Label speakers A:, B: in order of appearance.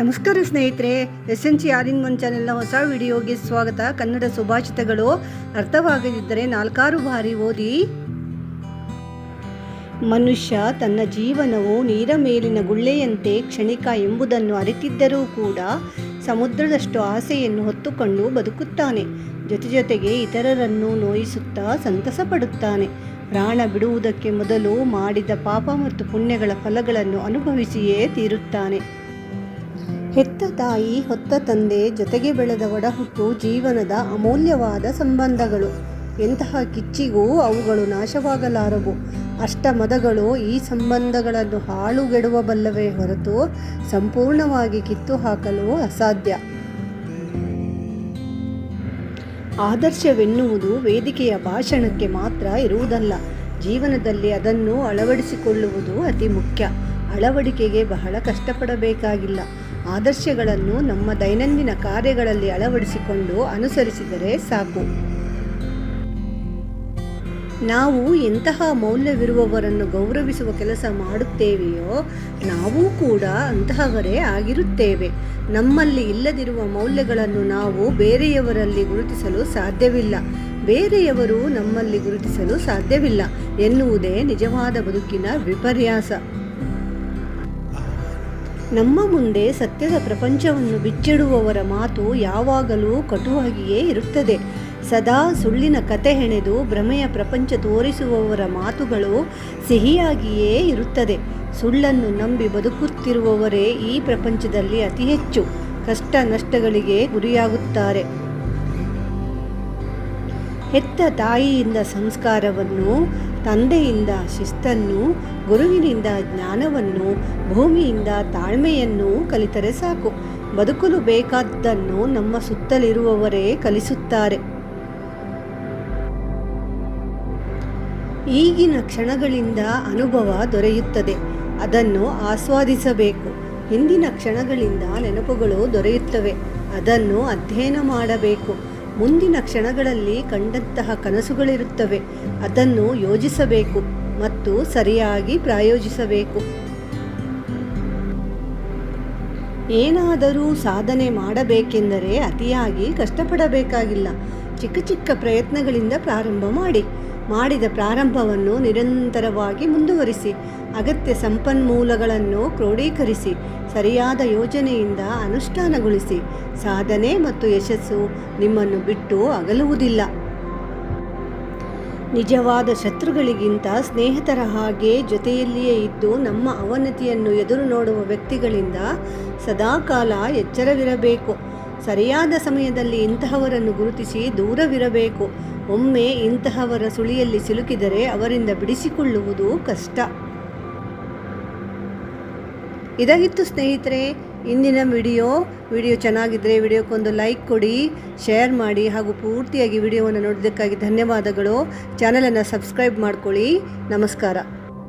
A: ನಮಸ್ಕಾರ ಸ್ನೇಹಿತರೆ S N C R one ಚಾನೆಲ್ನ ಹೊಸ ವಿಡಿಯೋಗೆ ಸ್ವಾಗತ. ಕನ್ನಡ ಸುಭಾಷಿತಗಳು ಅರ್ಥವಾಗದಿದ್ದರೆ ನಾಲ್ಕಾರು ಬಾರಿ ಓದಿ. ಮನುಷ್ಯ ತನ್ನ ಜೀವನವು ನೀರ ಮೇಲಿನ ಗುಳ್ಳೆಯಂತೆ ಕ್ಷಣಿಕ ಎಂಬುದನ್ನು ಅರಿತಿದ್ದರೂ ಕೂಡ ಸಮುದ್ರದಷ್ಟು ಆಸೆಯನ್ನು ಹೊತ್ತುಕೊಂಡು ಬದುಕುತ್ತಾನೆ. ಜೊತೆ ಜೊತೆಗೆ ಇತರರನ್ನು ನೋಯಿಸುತ್ತಾ ಸಂತಸ ಪಡುತ್ತಾನೆ ಪ್ರಾಣ ಬಿಡುವುದಕ್ಕೆ ಮೊದಲು ಮಾಡಿದ ಪಾಪ ಮತ್ತು ಪುಣ್ಯಗಳ ಫಲಗಳನ್ನು ಅನುಭವಿಸಿಯೇ ತೀರುತ್ತಾನೆ. ಹೆತ್ತ ತಾಯಿ, ಹೊತ್ತ ತಂದೆ ಜೊತೆಗೆ ಬೆಳೆದ ಒಡಹುಟ್ಟು ಜೀವನದ ಅಮೂಲ್ಯವಾದ ಸಂಬಂಧಗಳು. ಎಂತಹ ಕಿಚ್ಚಿಗೂ ಅವುಗಳು ನಾಶವಾಗಲಾರವು. ಅಷ್ಟಮದಗಳು ಈ ಸಂಬಂಧಗಳನ್ನು ಹಾಳುಗೆಡುವ ಬಲ್ಲವೇ ಹೊರತು ಸಂಪೂರ್ಣವಾಗಿ ಕಿತ್ತು ಹಾಕಲು ಅಸಾಧ್ಯ. ಆದರ್ಶವೆನ್ನುವುದು ವೇದಿಕೆಯ ಭಾಷಣಕ್ಕೆ ಮಾತ್ರ ಇರುವುದಲ್ಲ. ಜೀವನದಲ್ಲಿ ಅದನ್ನು ಅಳವಡಿಸಿಕೊಳ್ಳುವುದು ಅತಿ ಮುಖ್ಯ. ಅಳವಡಿಕೆಗೆ ಬಹಳ ಕಷ್ಟಪಡಬೇಕಾಗಿಲ್ಲ. ಆದರ್ಶಗಳನ್ನು ನಮ್ಮ ದೈನಂದಿನ ಕಾರ್ಯಗಳಲ್ಲಿ ಅಳವಡಿಸಿಕೊಂಡು ಅನುಸರಿಸಿದರೆ ಸಾಕು. ನಾವು ಎಂತಹ ಮೌಲ್ಯವಿರುವವರನ್ನು ಗೌರವಿಸುವ ಕೆಲಸ ಮಾಡುತ್ತೇವೆಯೋ, ನಾವು ಕೂಡ ಅಂತಹವರೇ ಆಗಿರುತ್ತೇವೆ. ನಮ್ಮಲ್ಲಿ ಇಲ್ಲದಿರುವ ಮೌಲ್ಯಗಳನ್ನು ನಾವು ಬೇರೆಯವರಲ್ಲಿ ಗುರುತಿಸಲು ಸಾಧ್ಯವಿಲ್ಲ. ಬೇರೆಯವರು ನಮ್ಮಲ್ಲಿ ಗುರುತಿಸಲು ಸಾಧ್ಯವಿಲ್ಲ ಎನ್ನುವುದೇ ನಿಜವಾದ ಬದುಕಿನ ವಿಪರ್ಯಾಸ. ನಮ್ಮ ಮುಂದೆ ಸತ್ಯದ ಪ್ರಪಂಚವನ್ನು ಬಿಚ್ಚಿಡುವವರ ಮಾತು ಯಾವಾಗಲೂ ಕಟುವಾಗಿಯೇ ಇರುತ್ತದೆ. ಸದಾ ಸುಳ್ಳಿನ ಕತೆ ಹೆಣೆದು ಭ್ರಮೆಯ ಪ್ರಪಂಚ ತೋರಿಸುವವರ ಮಾತುಗಳು ಸಿಹಿಯಾಗಿಯೇ ಇರುತ್ತದೆ. ಸುಳ್ಳನ್ನು ನಂಬಿ ಬದುಕುತ್ತಿರುವವರೇ ಈ ಪ್ರಪಂಚದಲ್ಲಿ ಅತಿ ಹೆಚ್ಚು. ಕಷ್ಟ ನಷ್ಟಗಳಿಗೆ ಗುರಿಯಾಗುತ್ತಾರೆ. ಹೆತ್ತ ತಾಯಿಯಿಂದ ಸಂಸ್ಕಾರವನ್ನು, ತಂದೆಯಿಂದ ಶಿಸ್ತನ್ನು, ಗುರುವಿನಿಂದ ಜ್ಞಾನವನ್ನು, ಭೂಮಿಯಿಂದ ತಾಳ್ಮೆಯನ್ನು ಕಲಿತರೆ ಸಾಕು. ಬದುಕಲು ಬೇಕಾದ್ದನ್ನು ನಮ್ಮ ಸುತ್ತಲಿರುವವರೇ ಕಲಿಸುತ್ತಾರೆ. ಈಗಿನ ಕ್ಷಣಗಳಿಂದ ಅನುಭವ ದೊರೆಯುತ್ತದೆ. ಅದನ್ನು ಆಸ್ವಾದಿಸಬೇಕು. ಹಿಂದಿನ ಕ್ಷಣಗಳಿಂದ ನೆನಪುಗಳು ದೊರೆಯುತ್ತವೆ. ಅದನ್ನು ಅಧ್ಯಯನ ಮಾಡಬೇಕು. ಮುಂದಿನ ಕ್ಷಣಗಳಲ್ಲಿ ಕಂಡಂತಹ ಕನಸುಗಳಿರುತ್ತವೆ. ಅದನ್ನು ಯೋಜಿಸಬೇಕು ಮತ್ತು ಸರಿಯಾಗಿ ಪ್ರಾಯೋಜಿಸಬೇಕು. ಏನಾದರೂ ಸಾಧನೆ ಮಾಡಬೇಕೆಂದರೆ ಅತಿಯಾಗಿ ಕಷ್ಟಪಡಬೇಕಾಗಿಲ್ಲ. ಚಿಕ್ಕ ಚಿಕ್ಕ ಪ್ರಯತ್ನಗಳಿಂದ ಪ್ರಾರಂಭ ಮಾಡಿ. ಮಾಡಿದ ಪ್ರಾರಂಭವನ್ನು ನಿರಂತರವಾಗಿ ಮುಂದುವರಿಸಿ, ಅಗತ್ಯ ಸಂಪನ್ಮೂಲಗಳನ್ನು ಕ್ರೋಢೀಕರಿಸಿ ಸರಿಯಾದ ಯೋಜನೆಯಿಂದ ಅನುಷ್ಠಾನಗೊಳಿಸಿ, ಸಾಧನೆ ಮತ್ತು ಯಶಸ್ಸು ನಿಮ್ಮನ್ನು ಬಿಟ್ಟು ಅಗಲುವುದಿಲ್ಲ. ನಿಜವಾದ ಶತ್ರುಗಳಿಗಿಂತ ಸ್ನೇಹಿತರ ಹಾಗೆ ಜೊತೆಯಲ್ಲಿಯೇ ಇದ್ದು ನಮ್ಮ ಅವನತಿಯನ್ನು ಎದುರು ನೋಡುವ ವ್ಯಕ್ತಿಗಳಿಂದ ಸದಾಕಾಲ ಎಚ್ಚರವಿರಬೇಕು. ಸರಿಯಾದ ಸಮಯದಲ್ಲಿ ಇಂತಹವರನ್ನು ಗುರುತಿಸಿ ದೂರವಿರಬೇಕು. ಒಮ್ಮೆ ಇಂತಹವರ ಸುಳಿಯಲ್ಲಿ ಸಿಲುಕಿದರೆ ಅವರಿಂದ ಬಿಡಿಸಿಕೊಳ್ಳುವುದು ಕಷ್ಟ. ಇದಾಗಿತ್ತು ಸ್ನೇಹಿತರೆ, ಇಂದಿನ ವಿಡಿಯೋ. ವಿಡಿಯೋ ಚೆನ್ನಾಗಿದ್ದರೆ ವಿಡಿಯೋಕ್ಕೊಂದು ಲೈಕ್ ಕೊಡಿ, ಶೇರ್ ಮಾಡಿ ಹಾಗೂ ಪೂರ್ತಿಯಾಗಿ ವಿಡಿಯೋವನ್ನು ನೋಡೋದಕ್ಕಾಗಿ ಧನ್ಯವಾದಗಳು. ಚಾನಲನ್ನು ಸಬ್ಸ್ಕ್ರೈಬ್ ಮಾಡ್ಕೊಳ್ಳಿ. ನಮಸ್ಕಾರ.